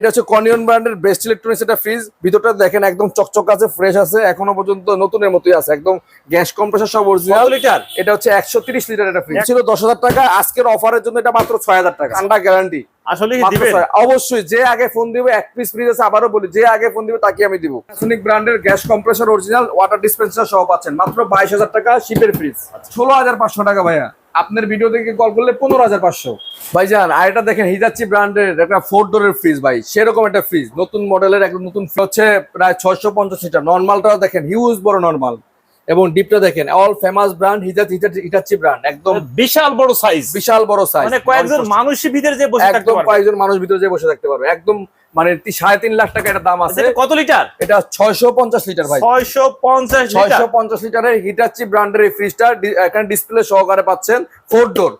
এটা হচ্ছে কনিয়ন ব্র্যান্ডের বেস্ট ইলেকট্রনিক্স এটা ফ্রিজ ভিতরটা দেখেন একদম চকচক আছে ফ্রেশ আছে এখনও পর্যন্ত নতুনের মতোই আছে একদম গ্যাস কম্প্রেসার সব অরিজিনাল লিটার? এটা হচ্ছে একশো তিরিশ লিটার এটা ফ্রিজ ছিল দশ হাজার টাকা আজকের অফারের জন্য এটা মাত্র ছয় হাজার টাকা। ঠান্ডা গ্যারান্টি আসলে অবশ্যই যে আগে ফোন দিবে এক পিস ফ্রিজ আছে আবারও বলি যে আগে ফোন দিবে তাকে আমি দিব। সোনিক ব্র্যান্ডের gas compressor original water dispenser সহ পাচ্ছেন মাত্র বাইশ হাজার টাকা শিপের ফ্রিজ ষোলো হাজার পাঁচশো টাকা ভাইয়া। আপনার ভিডিও থেকে কল করলে পনেরো হাজার পাঁচশো। ভাইজান, আর এটা দেখেন হিজাচ্ছি ব্র্যান্ডের একটা ফোর ডোরের ফ্রিজ ভাই। সেরকম একটা ফ্রিজ নতুন মডেলের একটা নতুন হচ্ছে প্রায় ছয়শো পঞ্চাশ লিটার নর্মালটাও দেখেন হিউজ বড় নর্মাল এবং ডিপটা দেখেন অল ফেমাস ব্র্যান্ড হিজাচ হিটাচ্ছি ব্র্যান্ড একদম বিশাল বড় সাইজ বিশাল বড় সাইজ মানে কয়েকজন মানুষের ভিতরে যে বসে থাকতে একদম পারবে। কয়েকজন মানুষ ভিতরে যে বসে থাকতে পারবে। একদম মানে সাড়ে তিন লাখ টাকা এটা দাম আছে। কত লিটার? এটা ছয়শো পঞ্চাশ লিটার ভাই। ছয়শো পঞ্চাশ লিটার। ছয়শো পঞ্চাশ লিটারের হিটাচি ব্র্যান্ডের এই ফ্রিজটা এখানে ডিসপ্লে সহকারে পাচ্ছেন ফোর ডোর।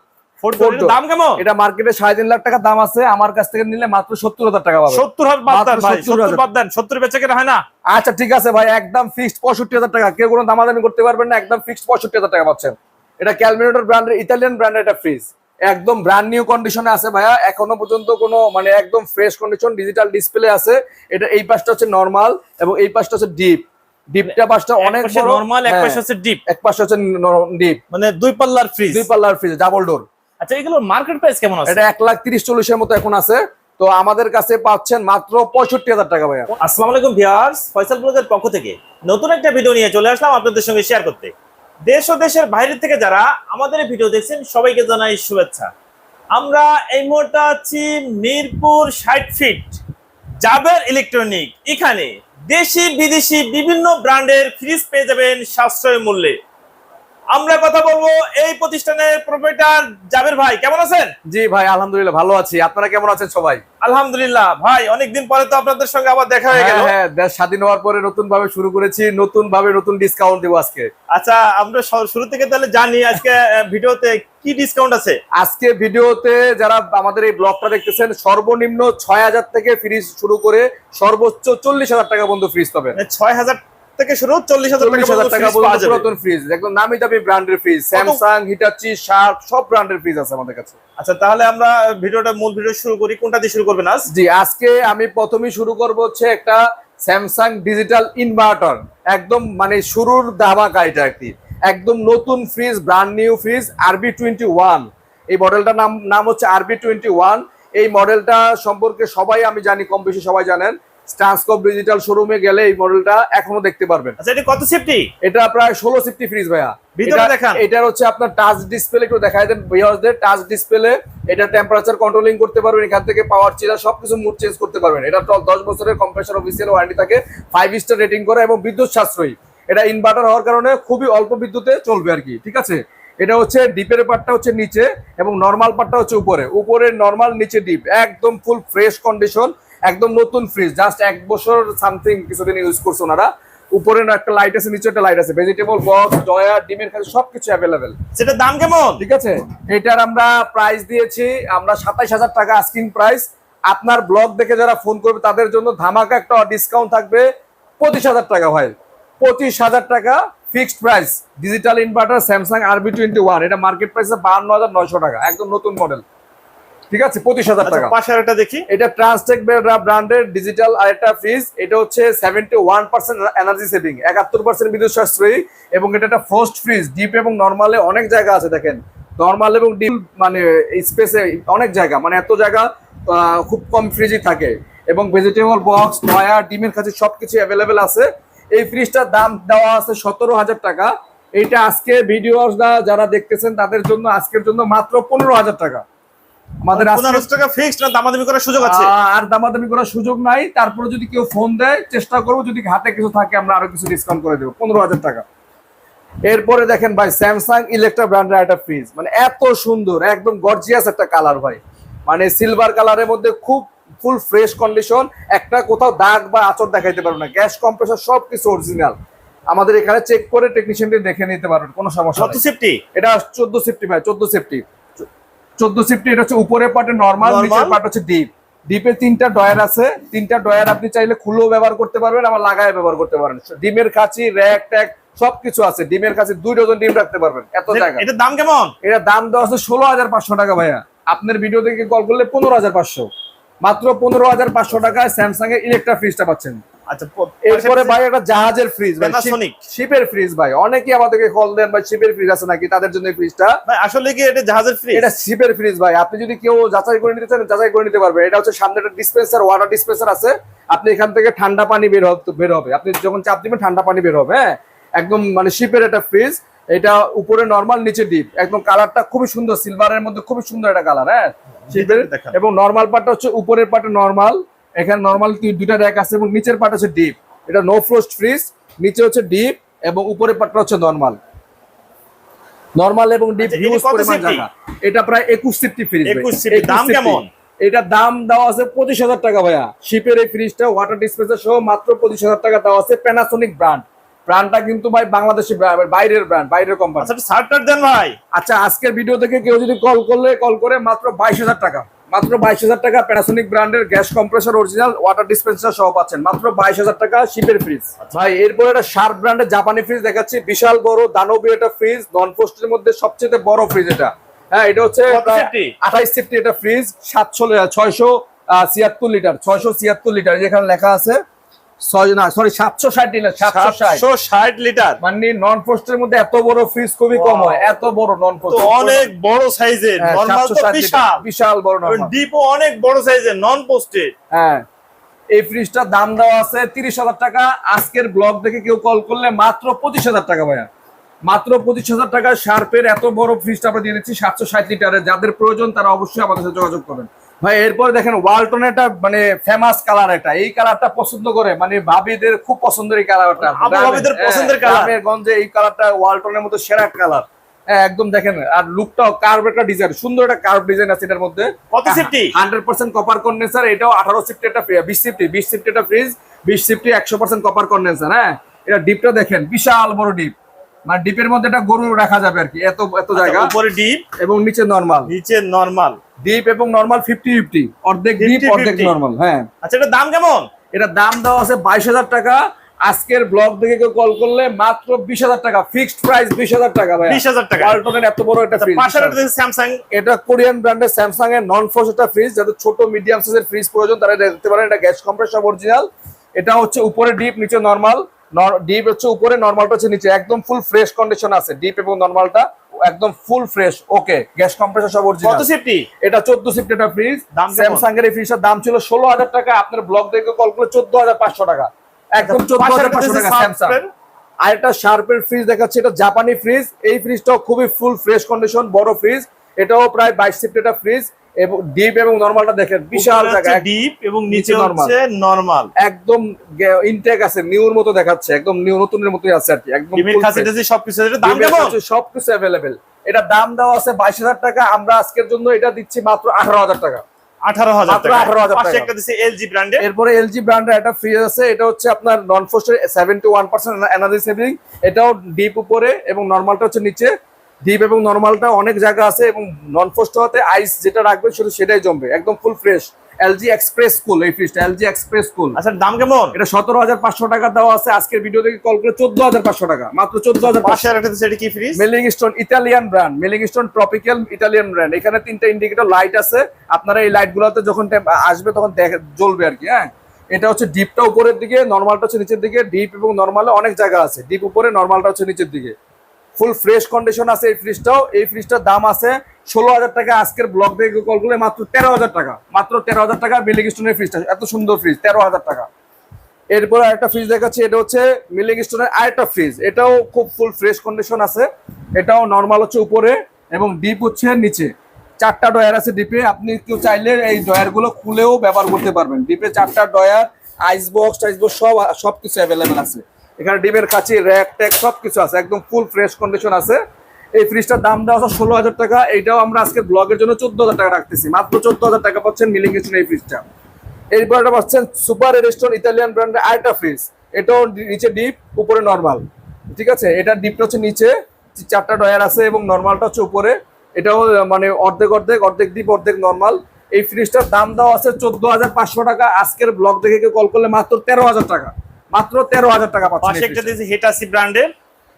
দাম কেমন? এটা মার্কেটে সাড়ে তিন লাখ টাকা দাম আছে আমার কাছ থেকে নিলে মাত্র সত্তর হাজার টাকা পাবে। সত্তর হাজার বাদ দেন মাত্র ভাই 70,000 সত্তর বাদ দেন সত্তর বেচে কেনা হয় না। আচ্ছা ঠিক আছে ভাই একদম ফিক্সড পঁয়ষট্টি হাজার টাকা। কেউ কোনো দামাদামি করতে পারবেন না একদম ফিক্সড পঁয়ষট্টি হাজার টাকা পাচ্ছেন। এটা ক্যালমিনেটর ব্র্যান্ডের ইতালিয়ান ব্র্যান্ডের একটা ফ্রিজ একদম ব্র্যান্ড নিউ কন্ডিশনে আছে ভাইয়া এখনও পর্যন্ত কোনো মানে একদম ফ্রেশ কন্ডিশন ডিজিটাল ডিসপ্লে আছে। এটা এই পাশটা হচ্ছে নর্মাল এবং এই পাশটা হচ্ছে ডিপ ডিপটা পাশটা অনেক নর্মাল এক হ্যাঁ, পাশে হচ্ছে ডিপ এক পাশে হচ্ছে ডিপ মানে দুই পাল্লার ফ্রিজ দুই পাল্লার ফ্রিজ ডাবল ডোর আচ্ছা এগুলোর মার্কেট প্রাইস কেমন আছে? এটা এক লাখ তিরিশ চল্লিশের মতো এখন আছে। তো আমাদের কাছে পাচ্ছেন মাত্র পঁয়ষট্টি হাজার টাকা ভাইয়া। আসসালামু আলাইকুম ভিউয়ার্স ফয়সাল ব্লগের পক্ষ থেকে নতুন একটা ভিডিও নিয়ে চলে আসলাম আপনাদের সঙ্গে শেয়ার করতে। দেশ ও দেশের বাইরে থেকে যারা আমাদের ভিডিও দেখছেন সবাইকে জানাই শুভেচ্ছা। আমরা এই মুহূর্তে আছি মিরপুর ষাট ফিট জাবের ইলেকট্রনিক এখানে দেশি বিদেশি বিভিন্ন ব্র্যান্ডের ফ্রিজ পেয়ে যাবেন সাশ্রয় মূল্যে। আমরা কথা বলব এই প্রতিষ্ঠানের প্রোপাইটার জাবের ভাই। কেমন আছেন? জি ভাই আলহামদুলিল্লাহ ভালো আছি। আপনারা কেমন আছেন সবাই? আলহামদুলিল্লাহ। ভাই অনেকদিন পরে তো আপনাদের সঙ্গে আবার দেখা হয়ে গেল। হ্যাঁ হ্যাঁ দেশ স্বাধীন হওয়ার পরে নতুন ভাবে শুরু করেছি নতুন ভাবে নতুন ডিসকাউন্ট দিব আজকে। আচ্ছা আমরা শুরু থেকে তাহলে জানি আজকে ভিডিওতে কি ডিসকাউন্ট আছে? আজকে ভিডিওতে যারা আমাদের এই ব্লগটা দেখতেছেন সর্বনিম্ন ছয় হাজার থেকে ফ্রিজ শুরু করে সর্বোচ্চ চল্লিশ হাজার টাকা পর্যন্ত ফ্রিজ পাবেন। মানে ছয় হাজার থেকে শুরু চল্লিশ হাজার টাকা পুরাতন ফ্রিজ একদম নামি দামি ব্র্যান্ডের ফ্রিজ স্যামসাং হিটাচি শার্প সব ব্র্যান্ডের ফ্রিজ আছে আমাদের কাছে। আচ্ছা তাহলে আমরা ভিডিওটা মূল ভিডিও শুরু করি। কোনটা দিয়ে শুরু করবেন আজ? জি আজকে আমি প্রথমেই শুরু করব হচ্ছে একটা স্যামসাং ডিজিটাল ইনভার্টার একদম মানে শুরুর ধামাকা এটা একটি একদম নতুন fridge brand new fridge RB twenty one এই মডেলটার নাম নাম হচ্ছে আরবি টোয়েন্টি ওয়ান এই মডেলটা সম্পর্কে সবাই আমি জানি কম বেশি সবাই জানেন। স্টান্সকপ ডিজিটাল শোরুমে গেলে এই মডেলটা এখনও দেখতে পারবেন। আচ্ছা এটা কত সেফটি এটা প্রায় ষোলো সিফটি ফ্রিজ ভাইয়া। ভিতরে দেখান। এটার হচ্ছে আপনার টাচ ডিসপ্লে একটু দেখাই দেন ভিউয়ার্সদের টাচ ডিসপ্লে এটা টেম্পারেচার কন্ট্রোলিং করতে পারবেন এখান থেকে পাওয়ার চিলা সবকিছু মুড চেঞ্জ করতে পারবেন। এটা তো দশ বছরের কম্প্রেসার অফিসিয়াল ওয়ারেন্টি থাকে। ফাইভ স্টার রেটিং করা এবং বিদ্যুৎ সাশ্রয়ী। এটা ইনভার্টার হওয়ার কারণে খুবই অল্প বিদ্যুতে চলবে আর কি ঠিক আছে? এটা হচ্ছে ডিপের পার্টটা হচ্ছে নিচে এবং নর্মাল পার্টটা হচ্ছে উপরে। উপরে নর্মাল নিচে ডিপ একদম ফুল ফ্রেশ কন্ডিশন একদম নতুন ফ্রিজ জাস্ট এক বছর সামথিং কিছুদিন ইউজ করছে ওনারা। উপরে একটা লাইট আছে নিচে একটা লাইট আছে। ভেজিটেবল বক্স ডয়ার ডিমের কাছে সবকিছু অ্যাভেলেবেল সেটার দাম কেমন? ঠিক আছে? এটার আমরা প্রাইস দিয়েছি আমরা সাতাইশ হাজার টাকা আস্কিং প্রাইস আপনার ব্লগ দেখে যারা ফোন করবে তাদের জন্য ধামাকা একটা ডিসকাউন্ট থাকবে। পঁচিশ হাজার টাকা ভাই। পঁচিশ হাজার টাকা fixed price digital inverter Samsung RB twenty one এটা মার্কেট প্রাইসে বাহান্ন হাজার নয়শো টাকা। একদম নতুন মডেল ঠিক আছে পঁচিশ হাজার আচ্ছা টাকা। পাশে আর একটা দেখি। এটা ট্রান্সটেক ব্র্যান্ডের ডিজিটাল আরেকটা ফ্রিজ এটা হচ্ছে seventy one percent energy saving একাত্তর পার্সেন্ট বিদ্যুৎ সাশ্রয়ী এবং এটা একটা ফার্স্ট ফ্রিজ ডিপ এবং নর্মালে অনেক জায়গা আছে দেখেন। নর্মাল এবং ডিপ মানে স্পেসে অনেক জায়গা মানে এত জায়গা খুব কম ফ্রিজই থাকে। এবং ভেজিটেবল বক্স নয়া ডিমের কাছে সবকিছু অ্যাভেলেবেল আছে। এই ফ্রিজটার দাম দেওয়া আছে সতেরো হাজার টাকা। এইটা আজকে ভিডিওসরা যারা দেখতেছেন তাদের জন্য আজকের জন্য মাত্র পনেরো হাজার টাকা। আমাদের টাকা ফিক্সড না দামাদামি করার সুযোগ আছে? আর দামাদামি করার সুযোগ নাই। তারপরে যদি কেউ ফোন দেয় চেষ্টা করব যদি হাতে কিছু থাকে আমরা আরও কিছু ডিসকাউন্ট করে দেবো। পনেরো হাজার টাকা। এরপরে দেখেন ভাই স্যামসাং ইলেকট্রা ব্র্যান্ডের একটা ফ্রিজ মানে এত সুন্দর একদম গর্জিয়াস একটা কালার ভাই। মানে সিলভার কালারের মধ্যে খুব ফুল ফ্রেশ কন্ডিশন একটা কোথাও দাগ বা আচর দেখাইতে পারবে না। গ্যাস কম্প্রেসার সব কিছু অরিজিনাল আমাদের এখানে চেক করে টেকনিশিয়ানটি দেখে নিতে পারবেন কোনো সমস্যা সেফটি এটা চোদ্দ সেফটি ভাই চোদ্দ সেফটি চোদ্দ সিফটি এটা হচ্ছে উপরের পার্টে নর্মাল নিচের পার্ট হচ্ছে ডিপ ডিপে তিনটা ডয়ার আছে। তিনটা ডয়ার আপনি চাইলে খুলেও ব্যবহার করতে পারবেন আবার লাগায় ব্যবহার করতে পারেন ডিমের কাছি র্যাক ট্যাক সবকিছু আছে। ডিমের কাছে দুই ডজন ডিম রাখতে পারবেন। এত জায়গা। এটার দাম কেমন? এটা দাম দেওয়া আছে ষোলো হাজার পাঁচশো টাকা ভাইয়া। আপনার ভিডিও থেকে কল করলে পনেরো হাজার পাঁচশো। মাত্র পনেরো হাজার পাঁচশো টাকায় স্যামসাং এর ইলেকট্রা ফ্রিজটা পাচ্ছেন। আচ্ছা এরপরে ভাই একটা জাহাজের ফ্রিজ ভাই। শিপের ফ্রিজ ভাই। অনেকেই আমাদেরকে কল দেন ভাই শিপের ফ্রিজ আছে নাকি? তাদের জন্য ফ্রিজটা ভাই আসলে কি এটা জাহাজের ফ্রিজ এটা শিপের ফ্রিজ ভাই। আপনি যদি কেউ যাচাই করে নিতে চান যাচাই করে নিতে পারবে। এটা হচ্ছে সামনে একটা ডিসপেন্সার ওয়াটার ডিসপেন্সার আছে। আপনি এখান থেকে ঠান্ডা পানি বের হবে বের হবে। আপনি যখন চাপ দিবেন ঠান্ডা পানি বের হবে হ্যাঁ? একদম মানে শিপের একটা ফ্রিজ এটা উপরে নর্মাল নিচে ডিপ একদম কালারটা খুবই সুন্দর সিলভারের মধ্যে খুবই সুন্দর একটা কালার হ্যাঁ? শিপের দেখান। এবং নরমাল পার্টটা হচ্ছে উপরের পার্টে নরমাল এখানে নর্মাল দুইটা র্যাক আছে এবং নিচের পার্ট হচ্ছে ডিপ এটা নো ফ্রোস্ট ফ্রিজ নিচে হচ্ছে ডিপ এবং উপরের পার্টটা হচ্ছে নরমাল নরমাল এবং ডিপ আচ্ছা, ইউজ পরিমাণ? এটা প্রায় একুশ সিফটি ফ্রিজ 21 সিফটি, দাম কেমন? এটা দাম দেওয়া আছে পঁচিশ হাজার টাকা ভাইয়া। শিপের এই ফ্রিজটা ওয়াটার ডিসপেন্সার সহ মাত্র পঁচিশ হাজার টাকা দেওয়া আছে প্যানাসোনিক ব্র্যান্ড ব্র্যান্ডটা কিন্তু ভাই বাংলাদেশি বাইরের ব্র্যান্ড বাইরের কোম্পানি আচ্ছা দেন ভাই। আচ্ছা আজকের ভিডিও থেকে কেউ যদি কল করলে কল করে মাত্র বাইশ হাজার টাকা। মাত্র বাইশ হাজার টাকা প্যানাসোনিক ব্র্যান্ডের gas compressor original water dispenser সহ পাচ্ছেন। মাত্র বাইশ হাজার টাকা শিপের ফ্রিজ ভাই এরপর একটা শার্প ব্র্যান্ডের জাপানি ফ্রিজ দেখাচ্ছি। বিশাল বড় দানবীয় একটা ফ্রিজ নন পোস্টের মধ্যে সবচেয়ে বড় ফ্রিজ এটা। হ্যাঁ এটা হচ্ছে? আঠাইশ সেফটি এটা ফ্রিজ সাতশো ছয়শো ছিয়াত্তর লিটার ছয়শো ছিয়াত্তর লিটার যেখানে লেখা আছে। সরি সাতশো ষাট লিটার সাতশো ষাট। লিটার মানে নন পোস্টের মধ্যে এত বড় ফ্রিজ খুবই কম হয় এত বড় নন পোস্ট অনেক বড় সাইজের হ্যাঁ, বিশাল। বিশাল বড় normal। অনেক বড় সাইজের নন পোস্টেড হ্যাঁ এই ফ্রিজটার দাম দেওয়া আছে তিরিশ হাজার টাকা। আজকের ব্লগ দেখে কেউ কল করলে মাত্র পঁচিশ হাজার টাকা ভাইয়া। মাত্র পঁচিশ হাজার টাকা শার্পের এত বড় ফ্রিজটা আমরা দিয়ে দিচ্ছি সাতশো ষাট লিটারের যাদের প্রয়োজন তারা অবশ্যই আমাদের সাথে যোগাযোগ করবেন। ভাই এরপর দেখেন ওয়ালটন একটা মানে ফেমাস কালার এটা। এই কালারটা পছন্দ করে মানে ভাবিদের খুব পছন্দের এই কালারটা ভাবিদের পছন্দের colour। গ্রামের গঞ্জে এই কালারটা ওয়ালটনের মধ্যে সেরা কালার হ্যাঁ একদম দেখেন আর লুকটাও কার্ভ একটা ডিজাইন সুন্দর একটা কার্ভ ডিজাইন আছে এটার মধ্যে। কত safety hundred percent copper condenser এটাও আঠারো সিফটি একটা বিশ সিফটি বিশ সিফটি একটা ফ্রিজ বিশ সিফটি একশো পার্সেন্ট কপার কন্ডেন্সার হ্যাঁ। এটা ডিপটা দেখেন বিশাল বড় ডিপ মানে ডিপের মধ্যে একটা গরু রাখা যাবে আর কি এত এত জায়গা। উপরে ডিপ এবং নিচে নরমাল নিচে নরমাল ডিপ এবং নর্মাল ফিফটি ফিফটি অর্ধেক ডিপ অর্ধেক নর্মাল হ্যাঁ। আচ্ছা এটা দাম কেমন? এটা দাম দেওয়া আছে বাইশ হাজার টাকা। আজকের ব্লগ থেকে কেউ কল করলে মাত্র বিশ হাজার টাকা ফিক্সড প্রাইস বিশ হাজার টাকা ভাই 20,000 টাকা। ওয়ালটনের এত বড় একটা ফ্রিজ পাশের একটা স্যামসাং এটা কোরিয়ান ব্র্যান্ডের স্যামসাং এর নন ফোর্স একটা ফ্রিজ যাদের ছোট মিডিয়াম সাইজের ফ্রিজ প্রয়োজন তারা দেখতে পারেন এটা গ্যাস কম্প্রেসর অরিজিনাল এটা হচ্ছে উপরে ডিপ নিচে নরমাল ডিপ হচ্ছে উপরে নরমালটা হচ্ছে নিচে। একদম ফুল ফ্রেশ কন্ডিশন আছে। ডিপ এবং নরমালটা একদম full fresh okay gas compressor সব অরিজিনাল কত সেফটি এটা চোদ্দ সিফটি একটা ফ্রিজ দাম স্যামসাং এর এই ফ্রিজটার দাম ছিল ষোলো হাজার টাকা। আপনার ব্লগ দেখে কল করে চোদ্দ হাজার পাঁচশো টাকা। একদম চোদ্দ হাজার পাঁচশো টাকা স্যামসাং আর একটা শার্পের ফ্রিজ দেখাচ্ছে এটা জাপানি ফ্রিজ এই ফ্রিজটাও খুবই ফুল ফ্রেশ কন্ডিশন বড় ফ্রিজ এটাও প্রায় বাইশ সিফটি একটা ফ্রিজ এবং ডিপ এবং নরমালটা দেখেন বিশাল জায়গা ডিপ এবং নিচে হচ্ছে নরমাল একদম ইনটেক আছে নিউর মতো দেখাচ্ছে একদম নিউ নতুনের মতোই আছে আর কি একদম ডিমের সবকিছু দাম কেমন? সবকিছু অ্যাভেলেবেল এটা দাম দেওয়া আছে বাইশ হাজার টাকা আমরা আজকের জন্য এটা দিচ্ছি মাত্র আঠারো হাজার টাকা। আঠারো হাজার মাত্র টাকা। 18,000 পাশে টাকা। একটা দিচ্ছে এলজি ব্র্যান্ডের এরপরে এলজি ব্র্যান্ডের একটা ফ্রিজ আছে এটা হচ্ছে আপনার non ফোস্টের seventy one percent energy saving এটাও ডিপ উপরে এবং নর্মালটা হচ্ছে নিচে। ডিপ এবং নর্মালটা অনেক জায়গা আছে এবং নন ফোস্ট হতে আইস যেটা রাখবে শুধু সেটাই জমবে একদম full fresh LG express cool এই ফ্রিজটা এলজি এক্সপ্রেস কুল আচ্ছা দাম কেমন? এটা সতেরো হাজার পাঁচশো টাকা দেওয়া আছে আজকের ভিডিও থেকে কল করে চোদ্দ হাজার পাঁচশো টাকা মাত্র চোদ্দ হাজার একটা এটা কি ফ্রিজ মেলিং স্টোন ইতালিয়ান ব্র্যান্ড মেলিং স্টোন ট্রপিক্যাল ইটালিয়ান ব্র্যান্ড এখানে তিনটা ইন্ডিকেটর লাইট আছে আপনারা এই লাইট গুলোতে যখন আসবে তখন জ্বলবে আর কি হ্যাঁ? এটা হচ্ছে ডিপটা উপরের দিকে নর্মালটা হচ্ছে নিচের দিকে ডিপ এবং নর্মালে অনেক জায়গা আছে। ডিপ উপরে নর্মালটা হচ্ছে নিচের দিকে। ফুল ফ্রেশ কন্ডিশন আছে এই ফ্রিজটাও এই ফ্রিজটার দাম আছে ষোলো হাজার টাকা। আজকের ব্লগ থেকে কল করলে মাত্র তেরো হাজার টাকা। মাত্র তেরো হাজার টাকা মিলিং স্টোনের ফ্রিজটা এত সুন্দর ফ্রিজ তেরো হাজার টাকা। এরপর আরেকটা ফ্রিজ দেখাচ্ছি, এটা হচ্ছে মিলিং স্টোনের আরেকটা ফ্রিজ এটাও খুব ফুল ফ্রেশ কন্ডিশন আছে। এটাও নর্মাল হচ্ছে উপরে এবং ডিপ হচ্ছে নিচে। চারটা ডয়ার আছে ডিপে আপনি কেউ চাইলে এই ডয়ারগুলো খুলেও ব্যবহার করতে পারবেন। ডিপে চারটা ডয়ার আইস বক্স টাইস বক্স সব সব কিছু অ্যাভেলেবেল আছে। এখানে ডিমের কাছে র্যাক ট্যাক সব কিছু আছে, একদম ফুল ফ্রেশ কন্ডিশন আছে। এই ফ্রিজটার দাম দেওয়া আছে ষোলো হাজার টাকা, এইটাও আমরা আজকে ব্লগের জন্য চোদ্দ হাজার টাকা রাখতেছি। মাত্র চোদ্দ হাজার টাকা পাচ্ছেন মিলিং স্টোন এই ফ্রিজটা এরপর একটা পাচ্ছেন সুপার রেস্টন ইতালিয়ান ব্র্যান্ডের আরেকটা ফ্রিজ এটাও নিচে ডিপ উপরে নর্মাল ঠিক আছে? এটা ডিপটা হচ্ছে নিচে, চারটা ডয়ার আছে এবং নর্মালটা হচ্ছে উপরে। এটাও মানে অর্ধেক অর্ধেক অর্ধেক ডিপ অর্ধেক নর্মাল এই ফ্রিজটার দাম দেওয়া আছে চোদ্দ হাজার পাঁচশো টাকা। আজকের ব্লগ দেখে কল করলে মাত্র তেরো হাজার টাকা। মাত্র তেরো হাজার টাকা পাচ্ছেন একটা টা। ব্র্যান্ডের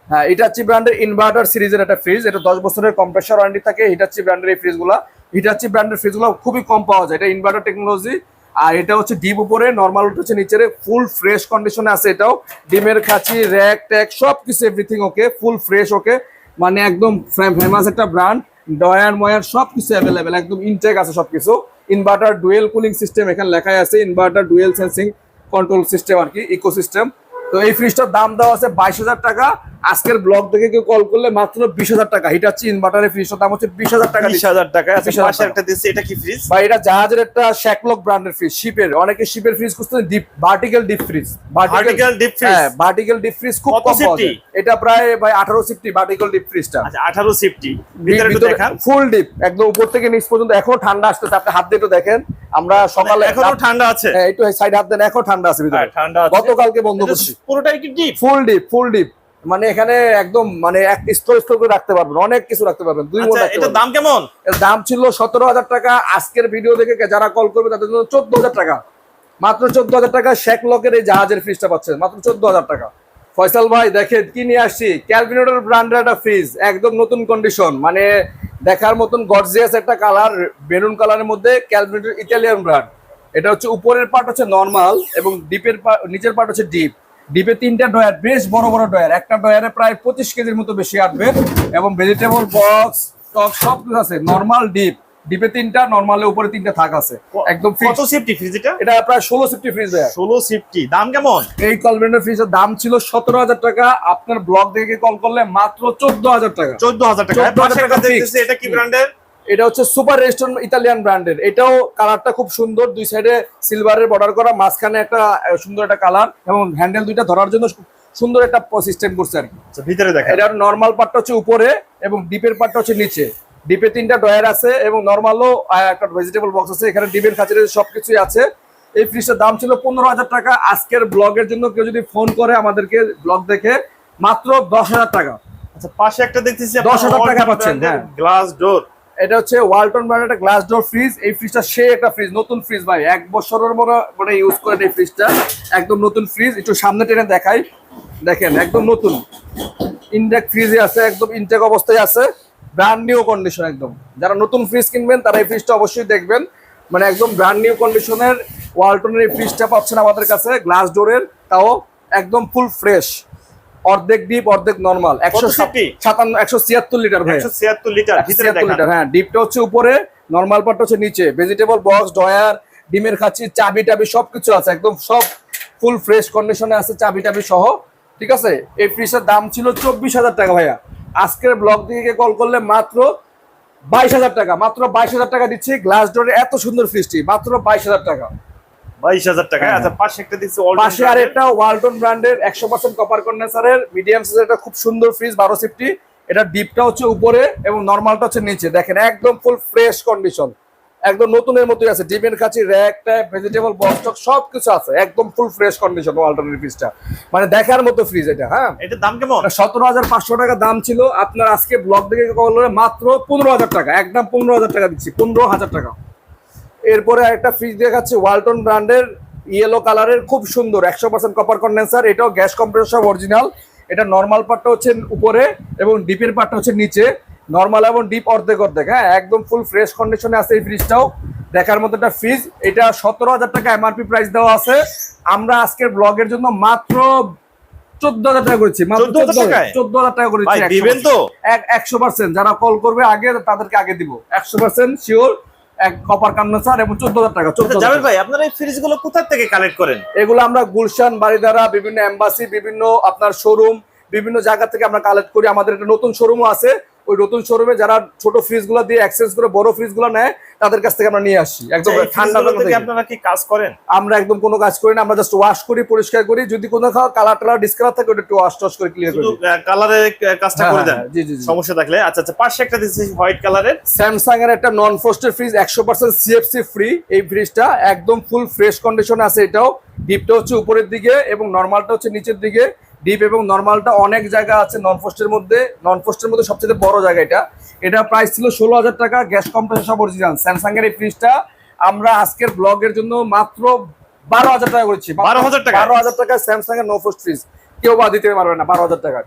হ্যাঁ ইটাচি ব্র্যান্ডের ইনভার্টার সিরিজের একটা ফ্রিজ এটা দশ বছরের কম্প্রেসার ওয়ারেন্টি থাকে হিটাচি ব্র্যান্ডের এই ফ্রিজগুলা হিটাচি ব্র্যান্ডের ফ্রিজগুলো খুবই কম পাওয়া যায় এটা ইনভার্টার টেকনোলজি আর এটা হচ্ছে ডিপ উপরে নর্মাল হচ্ছে নিচের ফুল ফ্রেশ কন্ডিশনে আছে এটাও। ডিমের খাঁচি র্যাক ট্যাক সব কিছু এভরিথিং ওকে ফুল ফ্রেশ ওকে মানে একদম ফেমাস একটা ব্র্যান্ড ডয়ার ময়ার সব কিছু অ্যাভেলেবেল একদম ইনটেক আছে সব কিছু ইনভার্টার ডুয়েল কুলিং সিস্টেম এখানে লেখাই আছে inverter dual sensing control system আর কি ইকোসিস্টেম তো এই ফ্রিজটার দাম দেওয়া আছে বাইশ হাজার টাকা। আজকের ব্লগ থেকে কেউ কল করলে মাত্র বিশ হাজার টাকা। হিটাচ্ছি ইনভার্টারের ফ্রিজটার দাম হচ্ছে বিশ হাজার টাকা বিশ হাজার টাকা আচ্ছা 20,000 পাশে একটা দিচ্ছে এটা কি ফ্রিজ বা এটা জাহাজের একটা শ্যাকলক ব্র্যান্ডের ফ্রিজ শিপের অনেকে শিপের fridge খুঁজতেন deep vertical deep fridge Vertical deep freeze? হ্যাঁ ভার্টিক্যাল ডিপ ফ্রিজ খুব কম পাওয়া যায়। এটা প্রায় ভাই আঠারো সিফটি ভার্টিক্যাল ডিপ ফ্রিজটা আচ্ছা আঠারো সেফটি ভিতরে দেখান। ফুল ডিপ একদম উপর থেকে নিচ পর্যন্ত। এখনও ঠান্ডা আসতেছে আপনি হাত দিয়ে একটু দেখেন। আমরা সকালে এখনও ঠান্ডা আছে। হ্যাঁ, একটু সাইড হাত দেন এখনও ঠান্ডা আছে ভিতরে। হ্যাঁ, ঠান্ডা আছে। গতকালকে বন্ধ করছি। পুরোটাই কি deep full deep full deep মানে এখানে একদম মানে এক স্তর স্তর করে রাখতে পারবেন অনেক কিছু রাখতে পারবেন দুই মন আচ্ছা পারবেন। দাম কেমন? এর দাম ছিল সতেরো হাজার টাকা আজকের ভিডিও দেখে যারা কল করবে তাদের জন্য চোদ্দ হাজার টাকা। মাত্র চোদ্দ হাজার টাকা শেখ লকের এই জাহাজের ফ্রিজটা পাচ্ছেন মাত্র চোদ্দ হাজার টাকা। ফয়সাল ভাই দেখেন কি নিয়ে আসছি? ক্যালভিনেটর ব্র্যান্ডের একটা ফ্রিজ একদম নতুন কন্ডিশন মানে দেখার মতন গর্জিয়াস একটা কালার বেলুন কালারের মধ্যে ক্যালভিনেটর ইটালিয়ান ব্র্যান্ড এটা হচ্ছে উপরের পার্ট হচ্ছে নর্মাল এবং ডিপের নিচের পার্ট হচ্ছে ডিপ ডিপে তিনটা ডয়ার বেশ বড় বড় ডয়ার একটা ডয়ারে প্রায় পঁচিশ কেজির মতো বেশি আসবে এবং ভেজিটেবল বক্স টক সব কিছু আছে। নর্মাল ডিপ ডিপে তিনটা নর্মালে উপরে তিনটা থাক আছে। একদম কত। সেফটি ফ্রিজ এটা? এটা প্রায় ষোলো সিফটি ফ্রিজ ষোলো সেফটি দাম কেমন? এই কলভেন্ডার ফ্রিজের দাম ছিল সতেরো হাজার টাকা। আপনার ব্লগ থেকে কল করলে মাত্র চোদ্দ হাজার টাকা। চোদ্দ হাজার টাকা। 14,000 টাকা এটা কি ব্র্যান্ডের এটা হচ্ছে সুপার রেস্টুরেন্ট ইতালিয়ান ব্র্যান্ডের। এটাও কালারটা খুব সুন্দর দুই সাইডে সিলভারের বর্ডার করা মাঝখানে একটা সুন্দর একটা কালার এবং হ্যান্ডেল দুইটা ধরার জন্য সুন্দর একটা সিস্টেম করছে আর কি। আচ্ছা, ভিতরে দেখা এটার নর্মাল পার্টটা হচ্ছে উপরে এবং ডিপের পার্টটা হচ্ছে নিচে। ডিপে তিনটা ডয়ার আছে এবং নর্মালও একটা ভেজিটেবল বক্স আছে। এখানে ডিপের খাঁচির সবকিছুই আছে। এই ফ্রিজটার দাম ছিল পনেরো হাজার টাকা। আজকের ব্লগের জন্য কেউ যদি ফোন করে আমাদেরকে ব্লগ দেখে মাত্র দশ হাজার টাকা। আচ্ছা পাশে একটা দেখতেছি 10,000 টাকা পাচ্ছেন, হ্যাঁ। গ্লাস ডোর এটা হচ্ছে ওয়ালটন ব্র্যান্ডের একটা গ্লাস ডোর ফ্রিজ এই ফ্রিজটা সে একটা ফ্রিজ নতুন ফ্রিজ ভাই। এক বছরের মনে মানে ইউজ করেন এই ফ্রিজটা একদম নতুন ফ্রিজ একটু সামনে টেনে দেখাই। দেখেন, একদম নতুন। ইনটেক ফ্রিজে আছে, একদম ইনটেক অবস্থায় আছে। ব্র্যান্ড নিউ কন্ডিশন একদম। যারা নতুন ফ্রিজ কিনবেন, তারা এই ফ্রিজটা অবশ্যই দেখবেন। মানে একদম ব্র্যান্ড নিউ কন্ডিশনের ওয়ালটনের এই ফ্রিজটা পাচ্ছেন আমাদের কাছে গ্লাস ডোরের তাও একদম ফুল ফ্রেশ অর্ধেক ডিপ অর্ধেক নর্মাল একশো কত সাতান্ন একশো ছিয়াত্তর লিটার ভাই। ছিয়াত্তর লিটার ভিতরে 76 দেখা লিটার, হ্যাঁ ডিপটা হচ্ছে উপরে নর্মাল পার্ট হচ্ছে নিচে। ভেজিটেবল বক্স ডয়ার ডিমের খাচ্ছি চাবি টাবি সবকিছু আছে একদম সব ফুল ফ্রেশ কন্ডিশনে আছে চাবি টাবি সহ। ঠিক আছে? এই ফ্রিজের দাম ছিল চব্বিশ হাজার টাকা ভাইয়া। আজকের ব্লগ থেকে কল করলে মাত্র বাইশ হাজার টাকা মাত্র বাইশ হাজার টাকা দিচ্ছি। গ্লাস ডোরে এত সুন্দর ফ্রিজটি মাত্র বাইশ হাজার টাকা। বাইশ হাজার টাকা। হ্যাঁ। আচ্ছা পাশে একটা দিচ্ছি পাশে আর একটা ওয়ালটন ব্র্যান্ডের পার্সেন্ট কপার কন্ডেন্সারের মিডিয়াম সাইজের একটা খুব সুন্দর ফ্রিজ বারো সিফটি এটা ডিপটা হচ্ছে উপরে এবং নর্মালটা হচ্ছে নিচে। দেখেন একদম ফুল ফ্রেশ কন্ডিশন একদম নতুনের মতোই আছে। ডিমের কাছে র্যাক ট্যাপ ভেজিটেবল বক্স টক সব কিছু আছে। একদম ফুল ফ্রেশ কন্ডিশন ফ্রিজটা মানে দেখার মতো ফ্রিজ এটা হ্যাঁ? এটার দাম কেমন? সতেরো হাজার পাঁচশো টাকা দাম ছিল। আপনার আজকে ব্লগ দেখে কল মাত্র পনেরো হাজার টাকা। একদম পনেরো হাজার টাকা দিচ্ছি পনেরো হাজার টাকা। এরপরে একটা ফ্রিজ দেখাচ্ছে ওয়ালটন ব্র্যান্ডের ইয়েলো কালারের খুব সুন্দর একশো পার্সেন্ট কপার কন্ডেন্সার এটাও গ্যাস কম্প্রেসর অরিজিনাল এটা নর্মাল পার্টটা হচ্ছে উপরে এবং ডিপের পার্টটা হচ্ছে নিচে। নর্মাল এবং ডিপ অর্ধেক অর্ধেক হ্যাঁ একদম ফুল ফ্রেশ কন্ডিশনে আছে এই ফ্রিজটাও দেখার মতো একটা ফ্রিজ এটা সতেরো হাজার টাকা এমআরপি প্রাইস দেওয়া আছে। আমরা আজকের ব্লগের জন্য মাত্র চোদ্দ হাজার টাকা করেছি মাত্র চোদ্দ হাজার টাকা করেছি ভাই 100% দিবেন তো? এক একশো পার্সেন্ট যারা কল করবে আগে তাদেরকে আগে দিব। একশো পার্সেন্ট শিওর এক কপার কন্ডেন্সার এবং চোদ্দ হাজার টাকা চোদ্দ আচ্ছা, ভাই আপনারা এই ফ্রিজগুলো কোথা থেকে কালেক্ট করেন? এগুলো আমরা গুলশান বাড়িধারা বিভিন্ন এম্বাসি বিভিন্ন আপনার শোরুম বিভিন্ন জায়গা থেকে আমরা কালেক্ট করি। আমাদের একটা নতুন শোরুমও আছে ওই নতুন শোরুমে যারা ছোট ফ্রিজগুলো দিয়ে এক্সচেঞ্জ করে বড় ফ্রিজগুলো নেয় তাদের কাছ থেকে আমরা নিয়ে আসি। একদম আচ্ছা, ঠান্ডা থেকে থেকে। আপনারা কি কাজ করেন? আমরা একদম কোনো কাজ করি না আমরা জাস্ট ওয়াশ করি পরিষ্কার করি। যদি কোনো কালার টালার ডিসকালার থাকে ওটা একটু ওয়াশ টস করে ক্লিয়ার করি কালারের কাজটা হ্যাঁ, করে দেন? হ্যাঁ, জি, জি, জি। সমস্যা থাকলে। আচ্ছা আচ্ছা পাশে একটা দিচ্ছি হোয়াইট কালারের স্যামসাং এর একটা নন ফ্রস্টের ফ্রিজ একশো পার্সেন্ট সিএফসি ফ্রি এই ফ্রিজটা একদম ফুল ফ্রেশ কন্ডিশনে আছে এটাও। ডিপটা হচ্ছে উপরের দিকে এবং নর্মালটা হচ্ছে নিচের দিকে। ডিপ এবং নর্মালটা অনেক জায়গা আছে নন ফোস্টের মধ্যে। নন ফোস্টের মধ্যে সবচেয়ে বড় জায়গা এটা। এটা প্রাইস ছিল ষোলো হাজার টাকা গ্যাস কম্প্রেসার সব অরিজিনাল স্যামসাং এর এই ফ্রিজটা আমরা আজকের ব্লগের জন্য মাত্র বারো হাজার টাকা করেছি। 12,000 টাকা? বারো হাজার টাকা স্যামসাং এর নো পোস্ট ফ্রিজ কেউ বা দিতে পারবে না বারো হাজার টাকা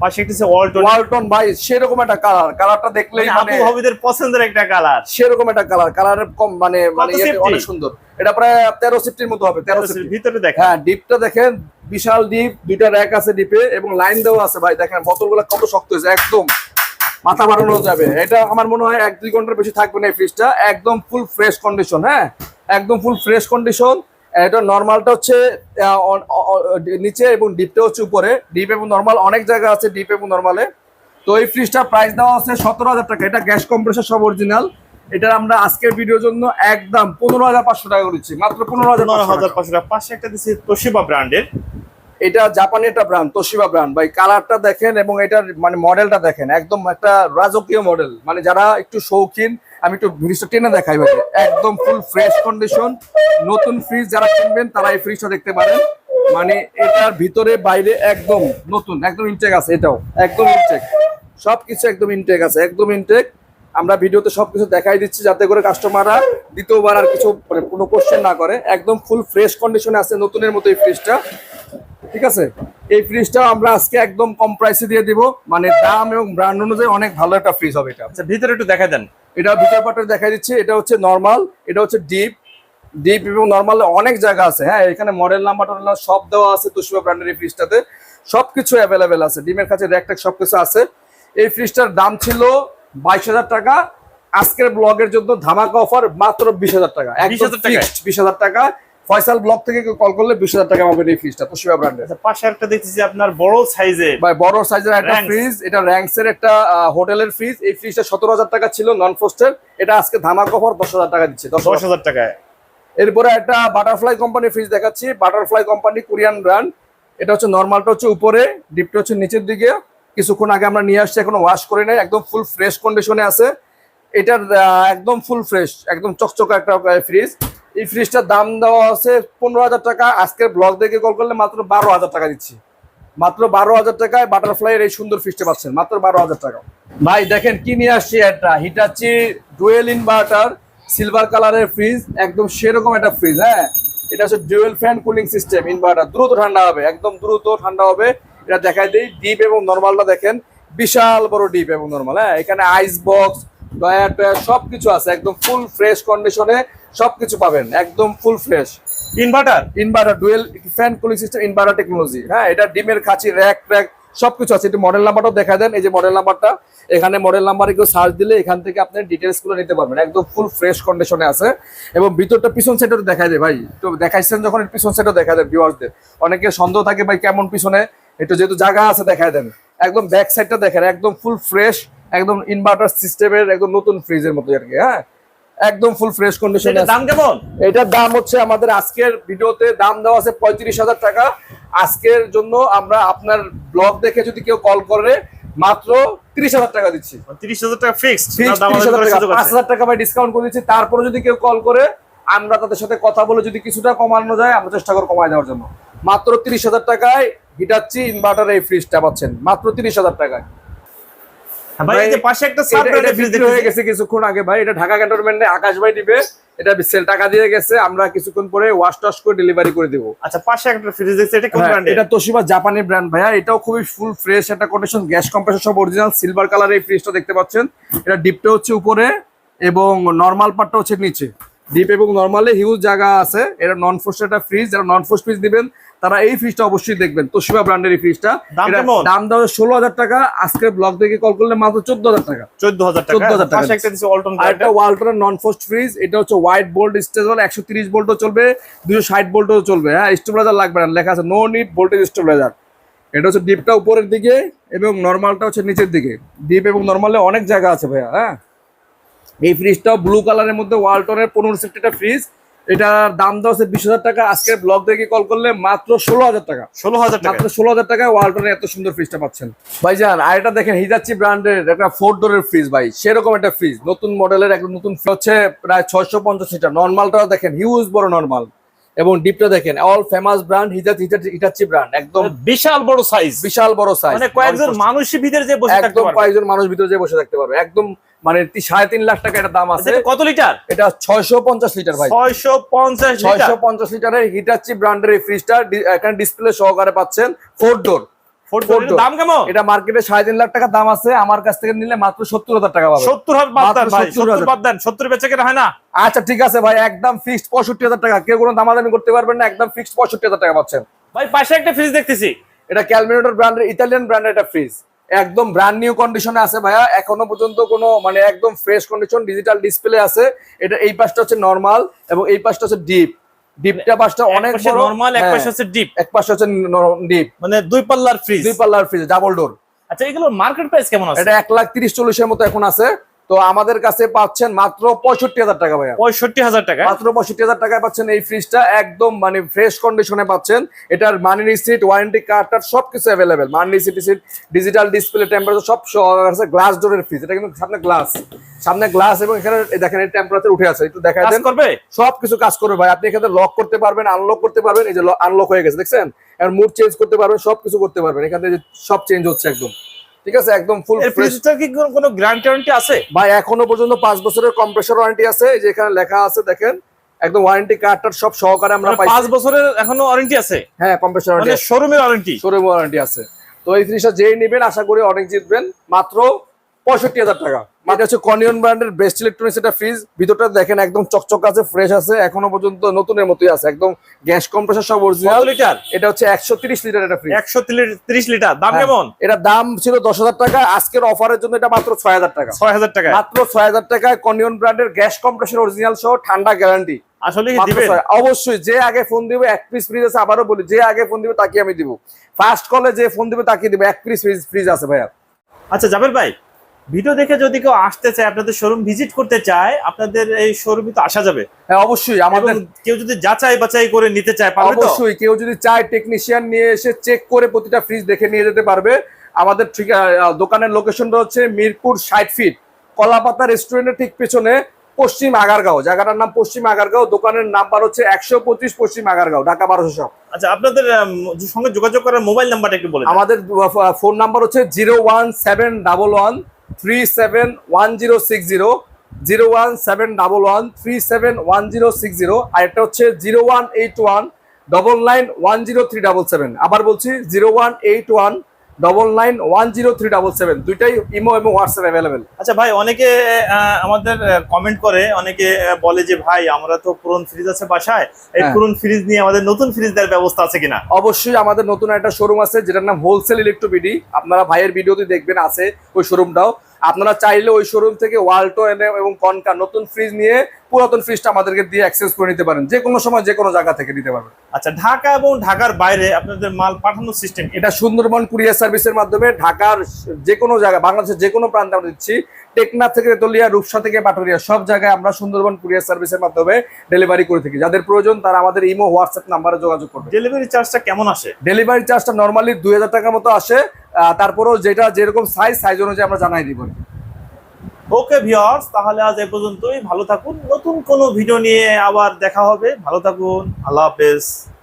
পাশে একটা ওয়ালটন ওয়ালটন ভাই সেরকম একটা কালার কালারটা দেখলেই মানে আপু হবিদের পছন্দের একটা কালার সেরকম একটা কালার কালারের কম মানে মানে অনেক সুন্দর। এটা প্রায় তেরো সিফটির মতো হবে তেরো সিফটি ভিতরে দেখা হ্যাঁ ডিপটা দেখেন বিশাল ডিপ দুইটা র্যাক আছে ডিপে এবং লাইন দেওয়া আছে ভাই দেখেন বোতলগুলো কত শক্ত হয়েছে একদম মাথা বাড়ানো যাবে। এটা আমার মনে হয় এক দুই ঘণ্টার বেশি থাকবে না এই ফ্রিজটা একদম ফুল ফ্রেশ কন্ডিশন হ্যাঁ? একদম ফুল ফ্রেশ কন্ডিশন এটা নর্মালটা হচ্ছে নিচে এবং ডিপটা হচ্ছে উপরে। ডিপ এবং নর্মাল অনেক জায়গা আছে ডিপ এবং নর্মালে তো এই ফ্রিজটা প্রাইস দেওয়া আছে সতেরো হাজার টাকা। এটা গ্যাস কম্প্রেসার সব অরিজিনাল এটা আমরা আজকের ভিডিওর জন্য একদম পনেরো হাজার পাঁচশো টাকা করেছি। মাত্র পনেরো হাজার হাজার টাকা। পাঁচশো টাকা। পাশে একটা দিচ্ছে তোশিবা ব্র্যান্ডের এটা জাপানি একটা ব্র্যান্ড তোশিবা ব্র্যান্ড ভাই কালারটা দেখেন এবং এটার মানে মডেলটা দেখেন। একদম একটা রাজকীয় মডেল মানে যারা একটু শৌখিন আমি একটু জিনিসটা টেনে দেখাই ভাই। একদম ফুল ফ্রেশ কন্ডিশন নতুন ফ্রিজ যারা কিনবেন, তারা এই ফ্রিজটা দেখতে পারেন। মানে এটার ভিতরে, বাইরে একদম নতুন, একদম ইনটেক আছে এটাও। একদম ইনটেক সবকিছু একদম ইনটেক আছে, একদম ইনটেক আমরা ভিডিওতে সবকিছু দেখাই দিচ্ছি যাতে করে কাস্টমাররা দ্বিতীয়বার আর কিছু মানে কোনো কোশ্চেন না করে। একদম ফুল ফ্রেশ কন্ডিশনে আছে নতুনের মতো এই ফ্রিজটা ঠিক আছে? এই ফ্রিজটা আমরা আজকে একদম কম প্রাইসে দিয়ে দিব। মানে দাম এবং ব্র্যান্ড অনুযায়ী অনেক ভালো একটা ফ্রিজ হবে এটা। আচ্ছা ভিতরে একটু দেখা দেন। এটা ভিতর পাটা দেখা দিচ্ছে এটা হচ্ছে নর্মাল এটা হচ্ছে ডিপ ডিপ এবং নর্মাল অনেক জায়গা আছে হ্যাঁ এখানে মডেল নাম্বার টডেল সব দেওয়া আছে তুষিবা ব্র্যান্ডের এই ফ্রিজটাতে সবকিছু অ্যাভেলেবেল আছে ডিমের কাছে র্যাক ট্যাক সবকিছু আছে। এই ফ্রিজটার দাম ছিল বাইশ হাজার টাকা আজকের ব্লগের জন্য ধামাকা অফার মাত্র বিশ হাজার টাকা বিশ হাজার টাকা বিশ হাজার টাকা ফয়সাল ব্লক থেকে কল করলে বিশ হাজার টাকা পাবেন এই ফ্রিজটা তুষিবা ব্র্যান্ডের আচ্ছা পাশে একটা দেখতেছি আপনার বড় সাইজের ভাই বড় সাইজের একটা ফ্রিজ এটা র্যাঙ্কস এর একটা হোটেলের ফ্রিজ এই ফ্রিজটা সতেরো হাজার টাকা ছিল নন ফোস্টের এটা আজকে ধামাক অফার দশ হাজার টাকা দিচ্ছে দশ দশ হাজার টাকায়। এরপরে একটা বাটারফ্লাই কোম্পানির ফ্রিজ দেখাচ্ছি বাটারফ্লাই কোম্পানি কোরিয়ান ব্র্যান্ড এটা হচ্ছে নর্মালটা হচ্ছে উপরে ডিপটা হচ্ছে নিচের দিকে। কিছুক্ষণ আগে আমরা নিয়ে আসছি এখনও ওয়াশ করে নাই একদম ফুল ফ্রেশ কন্ডিশনে আছে। এটার একদম ফুল ফ্রেশ একদম চকচকা একটা ফ্রিজ এই ফ্রিজটার দাম দেওয়া আছে পনেরো হাজার টাকা। আজকের ব্লগ দেখে কল করলে মাত্র বারো হাজার টাকা দিচ্ছি। মাত্র বারো হাজার টাকায় বাটারফ্লাইয়ের এই সুন্দর ফ্রিজটা পাচ্ছেন। মাত্র বারো হাজার টাকা। ভাই, দেখেন কি নিয়ে আসছি একটা হিটাচি ডুয়েল ইনভার্টার সিলভার কালারের ফ্রিজ একদম সেরকম একটা ফ্রিজ হ্যাঁ? এটা হচ্ছে dual fan cooling system inverter দ্রুত ঠান্ডা হবে, একদম দ্রুত ঠান্ডা হবে। এটা দেখাই দিই ডিপ এবং নর্মালটা দেখেন। বিশাল বড় ডিপ এবং নর্মাল হ্যাঁ? এখানে আইস বক্স ডয়ার টয়ার সবকিছু আছে, একদম ফুল ফ্রেশ কন্ডিশনে সবকিছু পাবেন একদম full fresh inverter inverter dual fan cooling system inverter technology হ্যাঁ এটা ডিমের খাঁচি র্যাক ট্র্যাক সবকিছু আছে। এটা মডেল নাম্বারটাও দেখা দেন এই যে মডেল নাম্বারটা এখানে মডেল নাম্বারে কেউ সার্চ দিলে এখান থেকে আপনি ডিটেলসগুলো নিতে পারবেন। একদম ফুল ফ্রেশ কন্ডিশনে আছে। এবং ভিতরটা পিছন সাইডও দেখা যায় ভাই। তো দেখাইছেন যখন পিছন সাইডও দেখা যায় ভিউয়ার্সদের অনেকে সন্দেহ থাকে ভাই কেমন পিছনে? একটু যেহেতু জায়গা আছে দেখায় দেন। একদম ব্যাক সাইডটা দেখেন একদম ফুল ফ্রেশ একদম ইনভার্টার সিস্টেমের একদম নতুন ফ্রিজের মতো আর কি হ্যাঁ? একদম ফুল ফ্রেশ কন্ডিশনে দাম কেমন? এটার দাম হচ্ছে আমাদের আজকের ভিডিওতে দাম দেওয়া আছে পঁয়ত্রিশ হাজার টাকা। আজকের জন্য আমরা আপনার ব্লগ দেখে যদি কেউ কল করে মাত্র তিরিশ হাজার টাকা দিচ্ছি। তিরিশ হাজার টাকা ফিক্সড Fixed 30,000 টাকা, পাঁচ হাজার টাকা ভাই ডিসকাউন্ট করে দিচ্ছি। তারপরে যদি কেউ কল করে আমরা তাদের সাথে কথা বলে যদি কিছুটা কমানো যায় আমরা চেষ্টা করব কমায় দেওয়ার জন্য। মাত্র তিরিশ হাজার টাকায় হিটাচ্ছি ইনভার্টার এই ফ্রিজটা পাচ্ছেন। মাত্র তিরিশ হাজার টাকায়। ভাই এই যে পাশে একটা হয়ে গেছে কিছুক্ষণ আগে ভাই। এটা ঢাকা ক্যান্টনমেন্টে আকাশ ভাই দিবে। এটা সেল টাকা দিয়ে গেছে। আমরা কিছুক্ষণ পরে ওয়াশ টাশ করে ডেলিভারি করে দিব। আচ্ছা পাশে একটা ফ্রিজ দেখছি। এটা কোন ব্র্যান্ডের এটা তোশিবা জাপানি ব্র্যান্ড ভাইয়া। এটাও খুবই ফুল ফ্রেশ একটা কন্ডিশন গ্যাস কম্প্রেসার সব অরিজিনাল সিলভার কালার এই ফ্রিজটা দেখতে পাচ্ছেন। এটা ডিপটা হচ্ছে উপরে এবং নর্মাল পার্টটা হচ্ছে নিচে। ডিপ এবং নর্মালে হিউজ জায়গা আছে। এটা নন ফোস্ট একটা ফ্রিজ যারা নন ফোস্ট ফ্রিজ দিবেন তারা এই ফ্রিজটা অবশ্যই দেখবেন। তোশিবা ব্র্যান্ডের এই ফ্রিজটা দাম দাম ষোলো হাজার টাকা। আজকে ব্লগ থেকে কল করলে মাত্র চোদ্দ হাজার টাকা। চোদ্দ হাজার টাকা। 14,000 টাকা। পাশে একটা ওয়ালটনের নন ফোস্ট ফ্রিজ এটা হচ্ছে হোয়াইট বোল্ট স্টেবল একশো তিরিশ ভোল্টও চলবে দুশো ষাট ভোল্টও চলবে। হ্যাঁ স্টেবিলাইজার লাগবে না। লেখা আছে নো নিড ভোল্টেজ স্টেবিলাইজার এটা হচ্ছে ডিপটা উপরের দিকে এবং নর্মালটা হচ্ছে নিচের দিকে। ডিপ এবং নর্মালে অনেক জায়গা আছে ভাইয়া হ্যাঁ? এই ফ্রিজটাও ব্লু কালারের মধ্যে ওয়ালটনের পনেরো সিফটিটা ফ্রিজ এটার দাম দেওয়া বিশ হাজার টাকা। আজকে ব্লগ দেখে কল করলে মাত্র ষোলো হাজার টাকা। ষোলো হাজার মাত্র ষোলো হাজার টাকা ওয়ালটনের এত সুন্দর ফ্রিজটা পাচ্ছেন। ভাই ভাইজান আর এটা দেখেন হিজাচ্ছি ব্র্যান্ডের একটা ফোর ডোরের ফ্রিজ ভাই। সেরকম একটা ফ্রিজ নতুন মডেলের একটা নতুন ফ্রিজ হচ্ছে প্রায় ছয়শো পঞ্চাশ লিটার নর্মালটাও দেখেন হিউজ বড় নর্মাল এবং ডিপটা দেখেন অল ফেমাস ব্র্যান্ড হিজাচ হিটাচ্ছি ব্র্যান্ড একদম বিশাল বড় সাইজ বিশাল বড় সাইজ মানে কয়েকজন মানুষের ভিতরে যে বসে থাকতে একদম পারবে। কয়েকজন মানুষ ভিতরে যে বসে থাকতে পারবে। একদম মানে সাড়ে তিন লাখ টাকা এটা দাম আছে। এটা কত লিটার এটা ছয়শো পঞ্চাশ লিটার ভাই। ছয়শো পঞ্চাশ লিটার ছয়শো পঞ্চাশ লিটারের হিটাচি ব্র্যান্ডের এই ফ্রিজটা এখানে ডিসপ্লে সহকারে পাচ্ছেন ফোর ডোর। দাম কেমন? এটা মার্কেটে সাড়ে তিন লাখ টাকা দাম আছে আমার কাছ থেকে নিলে মাত্র সত্তর হাজার টাকা পাবে। সত্তর হাজার বাদ দেন মাত্র ভাই 70,000 সত্তর বাদ দেন সত্তর বেচে কেনা হয় না। আচ্ছা ঠিক আছে ভাই একদম ফিক্সড পঁয়ষট্টি হাজার টাকা। কেউ কোনো দামাদামি করতে পারবেন না একদম ফিক্সড পঁয়ষট্টি হাজার টাকা পাচ্ছেন। ভাই পাশে একটা ফ্রিজ দেখতেছি। এটা ক্যালমিনেটর ব্র্যান্ডের ইতালিয়ান ব্র্যান্ডের একটা ফ্রিজ একদম ব্র্যান্ড নিউ কন্ডিশনে আছে ভাইয়া এখনও পর্যন্ত কোনো মানে একদম ফ্রেশ কন্ডিশন ডিজিটাল ডিসপ্লে আছে। এটা এই পাশটা হচ্ছে নরমাল এবং এই পাশটা হচ্ছে ডিপ ডিপটা পাশটা অনেক বড় নরমাল এক হ্যাঁ, পাশে হচ্ছে ডিপ এক পাশে হচ্ছে ডিপ মানে দুই পাল্লার ফ্রিজ দুই পাল্লার ফ্রিজ ডাবল ডোর আচ্ছা এগুলোর মার্কেট প্রাইস কেমন আছে? এটা এক লাখ তিরিশ চল্লিশের মতো এখন আছে। তো আমাদের কাছে পাচ্ছেন মাত্র পঁয়ষট্টি হাজার টাকা ভাইয়া। পঁয়ষট্টি হাজার টাকা। মাত্র পঁয়ষট্টি হাজার টাকায় পাচ্ছেন এই ফ্রিজটা একদম মানে ফ্রেশ কন্ডিশনে পাচ্ছেন। এটার মানি রিসিট ওয়ারেন্টি কার্ড টার্ড সবকিছু available money receipt receipt digital display temperature সব আছে গ্লাস ডোরের ফ্রিজ এটা কিন্তু সামনে গ্লাস সামনে গ্লাস এবং এখানে দেখেন এই টেম্পারেচার উঠে আছে। একটু কাজ দেন। করবে? সবকিছু কাজ করবে ভাই। আপনি এখানে লক করতে পারবেন আনলক করতে পারবেন। এই যে আনলক হয়ে গেছে দেখছেন? আর মুড চেঞ্জ করতে পারবেন সবকিছু করতে পারবেন। এখানে সব চেঞ্জ হচ্ছে একদম। ঠিক আছে একদম ফুল এর কি কোনো- গ্যারান্টি ওয়ারেন্টি আছে? ভাই এখনও পর্যন্ত পাঁচ বছরের কম্প্রেসর ওয়ারেন্টি আছে এই যে এখানে লেখা আছে দেখেন। একদম ওয়ারেন্টি কার্ডটার সব সহকারে আমরা পাই পাইছি। পাঁচ বছরের এখনও ওয়ারেন্টি আছে? হ্যাঁ কম্প্রেসর মানে ওয়ারেন্টি শোরুমের ওয়ারেন্টি শোরুম ওয়ারেন্টি আছে। তো এই জিনিসটা যেই নেবেন আশা করি অনেক জিতবেন। মাত্র পঁয়ষট্টি হাজার টাকা। এটা হচ্ছে কনিয়ন ব্র্যান্ডের বেস্ট ইলেকট্রনিক্স এটা ফ্রিজ ভিতরটা দেখেন একদম চকচক আছে ফ্রেশ আছে এখনও পর্যন্ত নতুনের মতোই আছে একদম গ্যাস কম্প্রেসর সব অরিজিনাল লিটার? এটা হচ্ছে একশো তিরিশ লিটার এটা ফ্রিজ একশো তিরিশ লিটার দাম কেমন? এটা দাম ছিল দশ হাজার টাকা আজকের অফারের জন্য এটা মাত্র ছয় হাজার টাকা। ছয় হাজার টাকা। মাত্র ছয় হাজার টাকায় কনিয়ন ব্র্যান্ডের গ্যাস কম্প্রেসর অরিজিনাল সহ ঠান্ডা গ্যারান্টি আসলে অবশ্যই যে আগে ফোন দিবে এক পিস ফ্রিজ আছে আবারও বলি যে আগে ফোন দিবে তাকে আমি দিব। ফার্স্ট কলে যে ফোন দিবে তাকে দিবে এক পিস ফ্রিজ ফ্রিজ আছে ভাইয়া। আচ্ছা জাবের ভাই ভিডিও দেখে যদি কেউ আসতে চায় আপনাদের শোরুম ভিজিট করতে চায় আপনাদের এই শোরুমে তো আসা যাবে। হ্যাঁ অবশ্যই আমাদের কেউ যদি যাচাই বাছাই করে নিতে চায় পারবে তো? অবশ্যই কেউ যদি চায় টেকনিশিয়ান নিয়ে এসে চেক করে প্রতিটা ফ্রিজ দেখে নিয়ে যেতে পারবে। আমাদের ঠিক দোকানের লোকেশনটা হচ্ছে মিরপুর ষাট ফিট কলাপাতা রেস্টুরেন্টের ঠিক পেছনে পশ্চিম আগারগাঁও। জায়গাটার নাম পশ্চিম আগারগাঁও দোকানের নাম্বার হচ্ছে একশো পঁচিশ পশ্চিম আগারগাঁও ঢাকা বারোশো সব। আচ্ছা আপনাদের সঙ্গে যোগাযোগ করার মোবাইল নাম্বারটা একটু বলে আমাদের ফোন নাম্বার হচ্ছে zero one seven double one three seven one zero six zero zero one seven double one three seven one zero six zero আর এটা হচ্ছে zero one eight one double nine one zero three double seven আবার বলছি zero one eight one double nine one zero three double seven দুইটাই imo এবং WhatsApp available আচ্ছা ভাই অনেকে আমাদের কমেন্ট করে অনেকে বলে যে ভাই আমরা তো পুরনো ফ্রিজ আছে বাসায় এই হ্যাঁ। পুরনো ফ্রিজ নিয়ে আমাদের নতুন ফ্রিজ দেওয়ার ব্যবস্থা আছে কিনা? অবশ্যই আমাদের নতুন একটা শোরুম আছে যেটার নাম হোলসেল ইলেকট্রোবিডি আপনারা ভাইয়ের ভিডিওতে দেখবেন আছে ওই শোরুমটাও আপনারা চাইলে ওই শোরুম থেকে ওয়ালটো এনে এবং কনকা নতুন ফ্রিজ নিয়ে পুরাতন ফ্রিজটা আমাদেরকে দিয়ে অ্যাক্সেস করে নিতে পারেন। যে কোনো সময় যে কোনো জায়গা থেকে নিতে পারবেন। আচ্ছা ঢাকা এবং ঢাকার বাইরে আপনাদের মাল পাঠানোর সিস্টেম এটা সুন্দরবন কুরিয়ার সার্ভিসের মাধ্যমে ঢাকার যে কোনো জায়গা বাংলাদেশের যে কোনো প্রান্তে আমরা দিচ্ছি। টেকনাফ থেকে তেতুলিয়া রূপসা থেকে পাটুরিয়া সব জায়গায় আমরা সুন্দরবন কুরিয়ার সার্ভিসের মাধ্যমে ডেলিভারি করে থাকি। যাদের প্রয়োজন তারা আমাদের ইমো হোয়াটসঅ্যাপ নাম্বারে যোগাযোগ করবে। ডেলিভারি চার্জটা কেমন আসে? ডেলিভারি চার্জটা নর্মালি দুই হাজার টাকার মতো আসে। তারপরেও যেটা যেরকম সাইজ সাইজ অনুযায়ী আমরা জানাই দিব। ওকে ভিউয়ার্স, তাহলে আজ এ পর্যন্তই। ভালো থাকুন। নতুন কোনো ভিডিও নিয়ে আবার দেখা হবে। ভালো থাকুন। আল্লাহ হাফেজ।